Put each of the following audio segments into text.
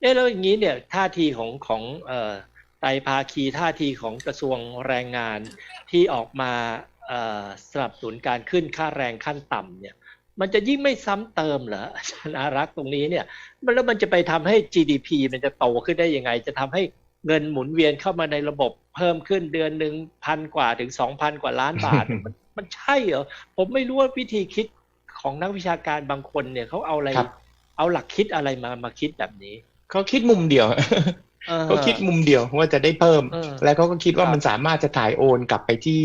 เอ๊ะแล้วอย่างนี้เนี่ยท่าทีของของเอ่อไตรภาคีท่าทีของกระทรวงแรงงานที่ออกมาเอ่อสนับสนุนการขึ้นค่าแรงขั้นต่ำเนี่ยมันจะยิ่งไม่ซ้ำเติมเหรออาจารย์อารักษ์ตรงนี้เนี่ยมันแล้วมันจะไปทำให้ GDP มันจะโตขึ้นได้ยังไง จะทำให้เงินหมุนเวียนเข้ามาในระบบเพิ่มขึ้นเดือนหนึ่งพันกว่าถึงสองพันกว่าล้านบาท มันมันใช่เหรอผมไม่รู้ว่าวิธีคิดของนักวิชาการบางคนเนี่ยเขาเอาอะไรครับเอาหลักคิดอะไรมามาคิดแบบนี้ เขาคิดมุมเดียวออเขาคิดมุมเดียวว่าจะได้เพิ่มเออแล้วเขาก็คิดว่าครับมันสามารถจะถ่ายโอนกลับไปที่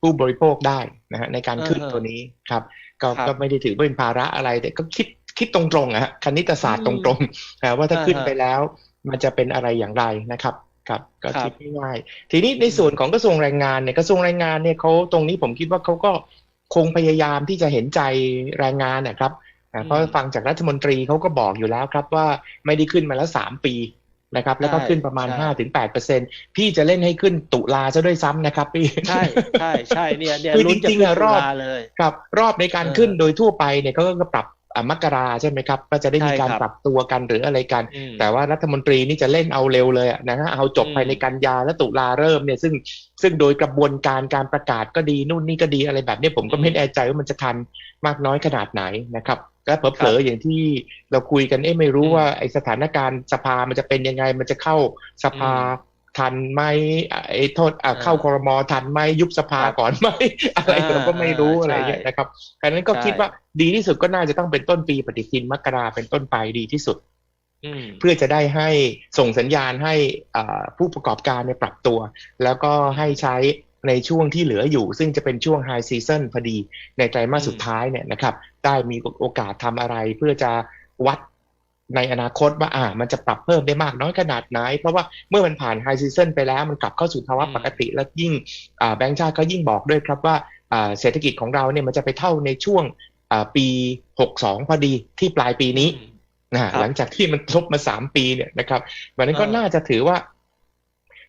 ผู้บริโภคได้นะฮะในการขึ้นเออตัวนี้ครับก็ครับก็ไม่ได้ถือว่าเป็นภาระอะไรแต่ก็คิดคิดตรงๆอะฮะคณิตศาสตร์อืตมรงๆนะว่าถ้าอ่าขึ้นฮะไปแล้ว มันจะเป็นอะไรอย่างไรนะครับครับก็ครับคิดง่ายๆทีนี้ในส่วนของกระทรวงแรงงานเนี่ยกระทรวงแรงงานเนี่ยเขาตรงนี้ผมคิดว่าเขาก็คงพยายามที่จะเห็นใจแรงงานนะครับนะ เพราะฟังจากรัฐมนตรีเขาก็บอกอยู่แล้วครับว่าไม่ได้ขึ้นมาแล้วสามปีนะครับ แล้วก็ใช่ขึ้นประมาณใช่ห้าถึงแปดเปอร์เซ็นพี่จะเล่นให้ขึ้นตุลาซะด้วยซ้ำนะครับพี่ใช่ใช่ใช่เนี่ยเนี่ยคือลุ้นจะจริงขึ้ๆนอะรตุอบลาเลยครับ รอบในการเออขึ้นโดยทั่วไปเนี่ยเขาก็ปรับอะ มกราใช่ไหมครับ ก็จะได้มีใช่การครับปรับตัวกันหรืออะไรกันอืมแต่ว่ารัฐมนตรีนี่จะเล่นเอาเร็วเลยอะนะฮะเอาจบอืมภายในกันยาและตุลาเริ่มเนี่ยซึ่งซึ่งโดยกระบวนการการประกาศก็ดีนู่นนี่ก็ดีอะไรแบบเนี้ยผมก็ไม่แน่ใจว่ามันจะทันมากน้อยขนาดไหนนะครับและเผลอๆอย่างที่เราคุยกันเอ๊ะไม่รู้ว่าไอสถานการณ์สภามันจะเป็นยังไงมันจะเข้าสภา ทันไหมอะไอ้โทษอะเข้าครมทันไหมยุบสภาก่อนไหมอะไรเราก็ไม่รู้อะไรเงี้ยนะครับดังนั้นก็คิดว่าดีที่สุดก็น่าจะต้องเป็นต้นปีปฏิทินมกราเป็นต้นไปดีที่สุดอืมเพื่อจะได้ให้ส่งสัญญาณให้อ่าผู้ประกอบการเนี่ยปรับตัว แล้วก็ให้ใช้ในช่วงที่เหลืออยู่ ซึ่งจะเป็นช่วงไฮซีซั o นพอดีในไตรมาสอืมสุดท้ายเนี่ยนะครับ ได้มีโอกาสทำอะไรเพื่อจะวัด ในอนาคตว่าอ่า มันจะปรับเพิ่มได้มากน้อยขนาดไหน เพราะว่าเมื่อมันผ่านไฮซีซั o นไปแล้วมันกลับเข้าสู่ภาวะปกติ แล้วยิ่งอ่าแบงก์ชาติก็ยิ่งบอกด้วยครับว่าอ่าเศรษฐกิจของเราเนี่ยมันจะไปเท่าในช่วงอ่าปี 62 พอดีที่ปลายปีนี้นะฮะครับหลังจากที่มันทบมาสามปีเนี่ยนะครับวันนั้นก็เออน่าจะถือว่า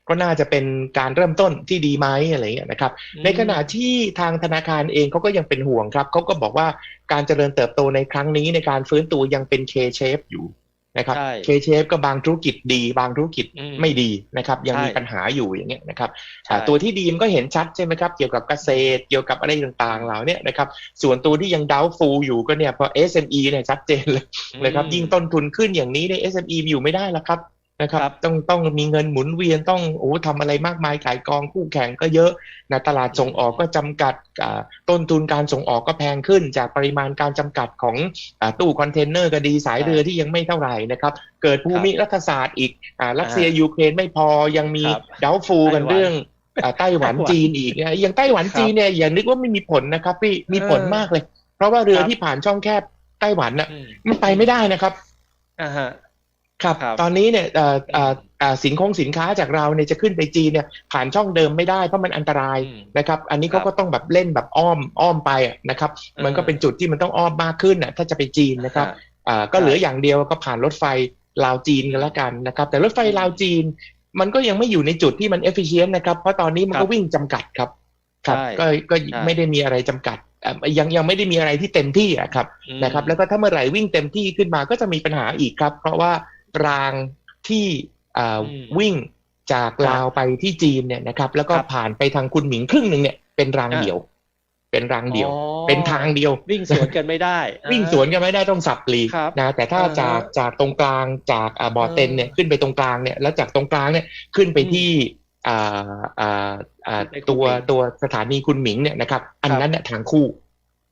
ก็น่าจะเป็นการเริ่มต้นที่ดีไหมอะไรอย่างเงี้ยนะครับอืมในขณะที่ทางธนาคารเองเขาก็ยังเป็นห่วงครับเขาก็บอกว่าการเจริญเติบโตในครั้งนี้ในการฟื้นตัวยังเป็น K-shape อยู่นะครับใช่ K-shape ก็บางธุรกิจดี บางธุรกิจอืมไม่ดีนะครับ ยังมีใช่ปัญหาอยู่อย่างเงี้ยนะครับใช่อ่าตัวที่ดีมันก็เห็นชัดใช่ไหมครับ เกี่ยวกับเกษตร เกี่ยวกับอะไรต่างๆเหล่าเนี้นะครับ ส่วนตัวที่ยังดาวฟูอยู่ก็เนี่ยพอ SME เนี่ยชัดเจนเลยนะครับยิ่งต้นทุนขึ้นอย่างนี้ใน SME อยู่ไม่ได้แล้วครับ นะครับครับ ต้องต้องมีเงินหมุนเวียนต้องโอ้ทำอะไรมากมายขายกองคู่แข่งก็เยอะนะตลาดส่งออกก็จำกัดอ่าต้นทุนการส่งออกก็แพงขึ้น จากปริมาณการจำกัดของอาตู้คอนเทนเนอร์ก็ดีสายเรือที่ยังไม่เท่าไหร่นะครับ เกิดภูมิรัฐศาสตร์อีกอ่ารัสเซียยูเครนไม่พอยังมีครับดาวฟูกันไต้หวันเรื่องอ่าไต้หวันไต้หวันจีนอีกนะอย่างไต้หวันครับจีนเนี่ยอย่านึกว่าไม่มีผลนะครับพี่มีผลเออมากเลย เพราะว่าเรือครับที่ผ่านช่องแคบไต้หวันน่ะอืมมันไปไม่ได้นะครับอ่าฮะ ครับครับ ตอนนี้เนี่ยเอ่อเอ่อเอ่อสินคงสินค้าจากเราเนี่ยจะขึ้นไปจีนเนี่ยผ่านช่องเดิมไม่ได้เพราะมันอันตรายอืมนะครับ อันนี้ครัเขาบก็ต้องแบบเล่นแบบอ้อมอ้อมไปอะนะครับเออมันก็เป็นจุดที่มันต้องอ้อมมากขึ้นน่ะถ้าจะไปจีนนะครับฮะอ่าก็เหลืออย่างเดียวก็ผ่านรถไฟลาวจีนกันแล้วกันนะครับ แต่รถไฟลาวจีน มันก็ยังไม่อยู่ในจุดที่มันเอฟฟิเชนต์นะครับ เพราะตอนนี้มันครัก็บวิ่งจำกัดครับครับใช่ก็ก็ใช่ไม่ได้มีอะไรจำกัดอะยังยังไม่ได้มีอะไรที่เต็มที่อะครับอืมนะครับ แล้วก็ถ้าเมื่อไหร่วิ่งเต็มที่ขึ้นมาก็จะมีปัญหาอีกครับ เพราะว่า รางที่อ่าอืมวิ่งจากลาวไปที่จีนเนี่ยนะครับ แล้วก็ครับผ่านไปทางคุณหมิงครึ่งหนึ่งเนี่ยเป็นรางอะเดียว เป็นรางเดียวอ๋อเป็นทางเดียว วิ่งสวนกันไม่ได้ วิ่งสวนกันไม่ได้ต้องสับปลีกครับนะแต่ถ้าอ่าฮะจากจากตรงกลางจากอ่าบอเตนเออเนี่ยขึ้นไปตรงกลางเนี่ยแล้วจากตรงกลางเนี่ยขึ้นไปอืมที่อ่าอ่าอ่าไปคุณตัวหมิงตัวสถานีคุณหมิงเนี่ยนะครับ อันครับนั้นเนี่ยทางคู่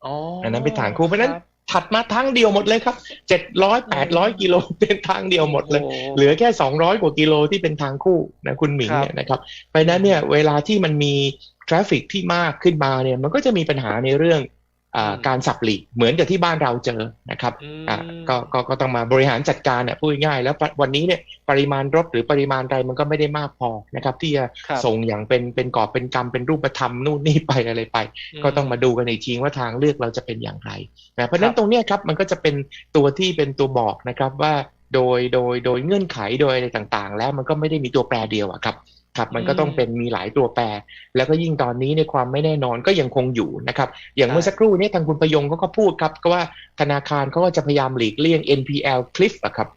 อ๋ออันนั้นเป็นทางคู่เพราะฉะนั้นครับ ถัดมาทางเดียวหมดเลยครับเจ็ดร้อยแปดร้อยกิโลเป็นทางเดียวหมดเลยโอ้เหลือแค่สองร้อยกว่ากิโลที่เป็นทางคู่นะคุณหมิงครับเนี่ยนะครับเพราะฉะนั้นเนี่ยเวลาที่มันมีทราฟฟิกที่มากขึ้นมาเนี่ยมันก็จะมีปัญหาในเรื่องอ่า การสับหลีกเหมือนกับที่บ้านเราเจอนะครับอืมอ่าก็ก็ก็ต้องมาบริหารจัดการเนี่ยพูดง่ายๆแล้ววันนี้เนี่ยปริมาณรถหรือปริมาณอะไรมันก็ไม่ได้มากพอนะครับ ที่จะครับส่งอย่างเป็นเป็นกอบเป็นกำเป็นรูปธรรมนู่นนี่ไปอะไรไป ก็ต้องมาดูกันอีกทีว่าทางเลือกเราจะเป็นอย่างไรนะเพราะฉะนั้นตรงเนี้ยครับมันก็จะเป็นตัวที่เป็นตัวบอกนะครับว่าโดยโดยโดยเงื่อนไขโดยอะไรต่างๆ แล้วมันก็ไม่ได้มีตัวแปรเดียวอะครับ ครับมันก็ต้องเป็นมีหลายตัวแปร แล้วก็ยิ่งตอนนี้ในความไม่แน่นอนก็ยังคงอยู่นะครับอย่างเมื่อสักครู่เนี้ทางคุณประยงเขาก็พูดครับก็ว่าธนาคารเขาก็จะพยายามหลีกเลี่ยง NPL cliff อะครับ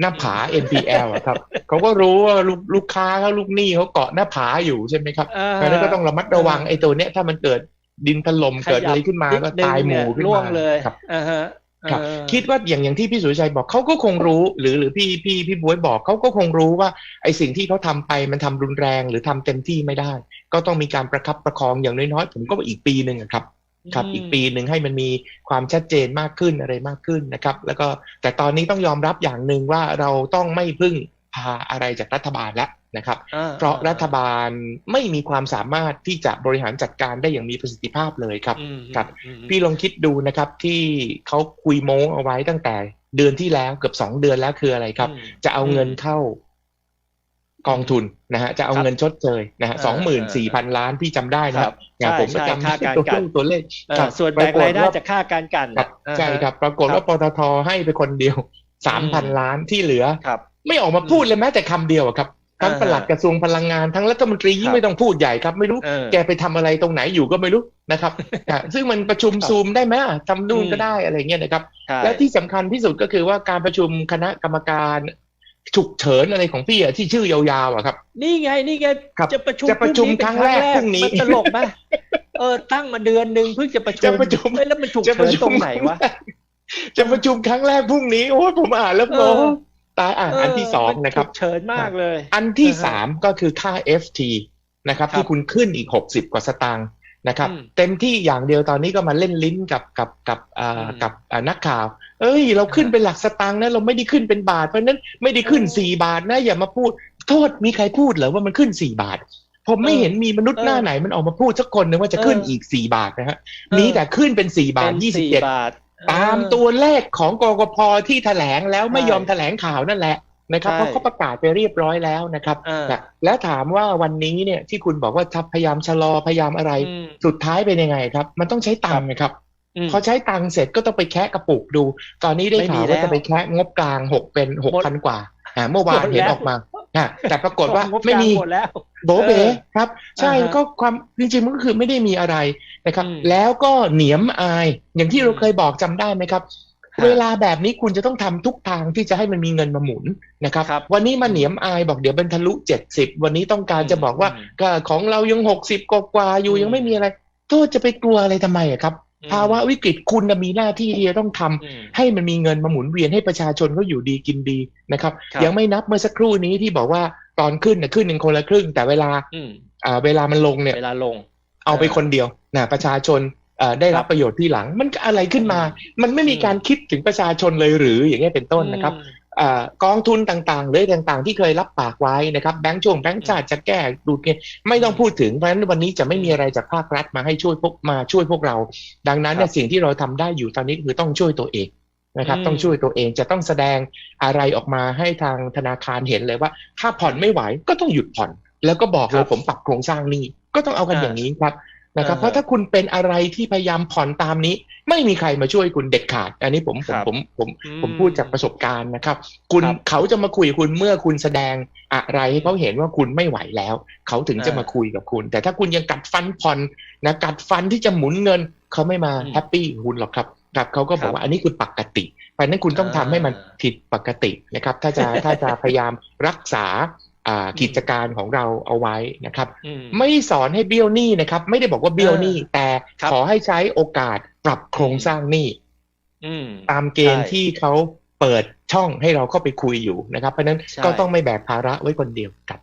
หน้าผา NPL อะครับเขาก็รู้ว่าลูกลูกค้าเขาลูกหนี้เขาเกาะหน้าผาอยู่ใช่ไหมครับอ่าเพราะฉะนั้นก็ต้องระมัดระวังไอ้ตัวเนี้ยถ้ามันเกิดดินถล่มขยับเกิดอะไรขึ้นมาก็นิดนึงตายหมู่เนี่ขึ้นร่วมางเลยครับอ่าฮะ ครับเออคิดว่าอย่างอย่างที่พี่สุรชัยบอกเขาก็คงรู้ หรือหรือพี่พี่พี่บวยบอกเขาก็คงรู้ว่าไอ้สิ่งที่เขาทำไปมันทำรุนแรงหรือทำเต็มที่ไม่ได้ ก็ต้องมีการประคับประคองอย่างน้อยๆผมก็ว่าอีกปีหนึ่งอะครับครับอีกปีหนึ่งให้มันมีความชัดเจนมากขึ้นอะไรมากขึ้นนะครับ แล้วก็แต่ตอนนี้ต้องยอมรับอย่างหนึ่งว่าเราต้องไม่พึ่งพาอะไรจากรัฐบาลแล้ว นะครับอ่เพราะรัฐบาลไม่มีความสามารถที่จะบริหารจัดการได้อย่างมีประสิทธิภาพเลยครับอืมครับอืมพี่ลองคิดดูนะครับที่เขาคุยโม้เอาไว้ตั้งแต่เดือนที่แล้วเกือบสองเดือนแล้วคืออะไรครับอืมจะเอาเงินเข้ากองทุนนะฮะจะเอาครับเงินชดเชยนะฮะเออสองหมื่นสี่พันล้านที่จำได้นะคครัรับบอย่างผมก็ใช่จำค่าได้การตัวกันตัวเลขเออครับส่วนแบ่งรายได้ปกฏว่จากค่าการกันครับอ่าฮะใช่ครับ ปรากฏว่าปตทให้ไปคนเดียวสามพันล้านที่เหลือครับไม่ออกมาพูดเลยแม้แต่คำเดียวอะครับ ทั้งอ่าฮะปลัดกระทรวงพลังงานทั้งรัฐมนตรียิ่คงรับไม่ต้องพูดใหญ่ครับไม่รู้เออแกไปทำอะไรตรงไหนอยู่ก็ไม่รู้นะครับอะซึ่งมันประชุมครับซูมได้ไหมอะทำนู่นอืมก็ได้อะไรเงี้ยนะครับใช่และที่สำคัญที่สุดก็คือว่าการประชุมคณะกรรมการฉุกเฉินอะไรของพี่อะที่ชื่อยาวๆอะครับ นี่ไงนี่ไงครับจะประชุมจะประชุมพครั้งแรกพรุ่งนี้มันตลกไหมเออตั้งมาเดือนหนึ่งเพิ่งจะประชุมจะประชุมเอ้ยแล้วมันฉุกจะเฉินตรงไหนวะจะประชุมครั้งแรกพรุ่งนี้โอ้ยผมอ่านแล้วเออโอ้ ตายอ่านอันที่สองเมันะครับฉุกเฉินมากเลย อันที่อ่าฮะสามก็คือค่า FT นะครับครับ ที่คุณขึ้นอีกหกสิบกว่าสตางค์นะครับอืมเต็มที่อย่างเดียวตอนนี้ก็มาเล่นลิ้นกับกับกับอ่าอืมกับอ่านักข่าว เอ้ย เราขึ้นเป็นหลักสตางค์นะเราไม่ได้ขึ้นเป็นบาท เพราะฉะนั้นไม่ได้ขึ้นเออสี่บาทนะอย่ามาพูดโทษมีใครพูดเหรอว่ามันขึ้นสี่บาทผมไม่เออเห็นมีมนุษย์หน้าเออไหนมันออกมาพูดสักคนนึงว่าจะขึ้นเอออีอีกสี่บาทนะฮะเออมีแต่ขึ้นเป็นสี่บาทเป็นยี่สิบสี่เจ็ดบาท ตามเออตัวเลขของกกพที่แถลงแล้วไม่ใช่ยอมแถลงข่าวนั่นแหละนะครับใช่เพราะเขาประกาศไปเรียบร้อยแล้วนะครับอ่านะแล้วถามว่าวันนี้เนี่ยที่คุณบอกว่าทัพพยายามชะลอพยายามอะไรอืมสุดท้ายเป็นยังไงครับ มันต้องใช้ตังค์นะครับมพอใช้ตังค์เสร็จก็ต้องไปแคะกระปุกดู ตอนนี้ได้ไม่มีข่าวแล้วว่าจะไปแคะงบกลางหกเป็นหกหมพันดกว่าอ่าเมื่อวานหมดเห็นแล้วออกมา อะแต่ปรากฏว่าของงบไม่มีกลางหมดแล้วโบเบเออครับ ใช่อ่าฮะก็ความจริงๆมันก็คือไม่ได้มีอะไรนะครับอืมแล้วก็เหนียมอาย อย่างที่เราอืมเคยบอกจำได้ไหมครับฮะเวลาแบบนี้คุณจะต้องทำทุกทางที่จะให้มันมีเงินมาหมุนนะครับครับวันนี้มาเหนียมอายบอกเดี๋ยวเป็นทะลุเจ็ดสิบวันนี้ต้องการจะบอกว่าอืมก็ของเรายังหกสิบกว่าๆอยู่อืมยังไม่มีอะไรโทษจะไปกลัวอะไรทำไมอะครับอืม ภาวะวิกฤตคุณน่ะมีหน้าที่ที่จะต้องทำอืมให้มันมีเงินมาหมุนเวียนให้ประชาชนเขาอยู่ดีกินดีนะครับครับยังไม่นับเมื่อสักครู่นี้ที่บอกว่าตอนขึ้นน่ะขึ้นหนึ่งคนละครึ่ง แต่เวลาอืมอ่าเวลามันลงเนี่ยเวลาลง เอาไปคนเดียวนะประชาชนเอ่อได้รับประโยชน์ที่หลังมันก็อะไรขึ้นมา มันไม่มีการคิดถึงประชาชนเลยหรืออย่างเงี้ยเป็นต้นนะครับอืมเอ่อ กองทุนต่างๆหรือต่างๆ ที่เคยรับปากไว้นะครับแบงก์ช่วงแบงก์ชาติจะแก้ดูดเงินไม่ต้องพูดถึงเพราะฉะนั้นวันนี้จะไม่มีอะไรจากภาครัฐมาให้ช่วยพวกมาช่วยพวกเรา ดังนั้นเนี่ยครับสิ่งที่เราทำได้อยู่ตอนนี้คือต้องช่วยตัวเองนะครับอืมต้องช่วยตัวเองจะต้องแสดงอะไรออกมาให้ทางธนาคารเห็นเลยว่า ถ้าผ่อนไม่ไหวก็ต้องหยุดผ่อน แล้วก็บอกเลครัยบผมปรับโครงสร้างหนี้ก็ต้องเอากันอ่าอย่างนี้ครับ นะครับอ่าฮะเพราะถ้าคุณเป็นอะไรที่พยายามผ่อนตามนี้ ไม่มีใครมาช่วยคุณเด็ดขาด อันนี้ผมผมครับผมผมอืผมพูดจากประสบการณ์นะครับ คุณครับเขาจะมาคุยกับคุณเมื่อคุณแสดงอะไรให้เขาเห็นว่าคุณไม่ไหวแล้ว เขาถึงจะอ่ามมาคุยกับคุณ แต่ถ้าคุณยังกัดฟันผ่อนนะกัดฟันที่จะหมุนเงิน เขาไม่มาอืมแฮปปี้คุณหรอกครับครับเขาก็บครัอกบว่าอันนี้คือปกติเพราะฉะนั้นคุณต้องทำให้มันอ่าผิดปกตินะครับ ถ้าจะถ้าจะพยายามรักษาอ่า กิจการของเราเอาไว้นะครับอืมไม่สอนให้เบี้ยวหนี้นะครับ ไม่ได้บอกว่าเบี้ยวหนี้แต่ครับขอให้ใช้โอกาสปรับโครงสร้างหนี้อืมตามเกณฑ์ใช่ที่เขาเปิดช่องให้เราเข้าไปคุยอยู่นะครับ เพราะฉะนั้นใช่ก็ต้องไม่แบกภาระไว้คนเดียวครับ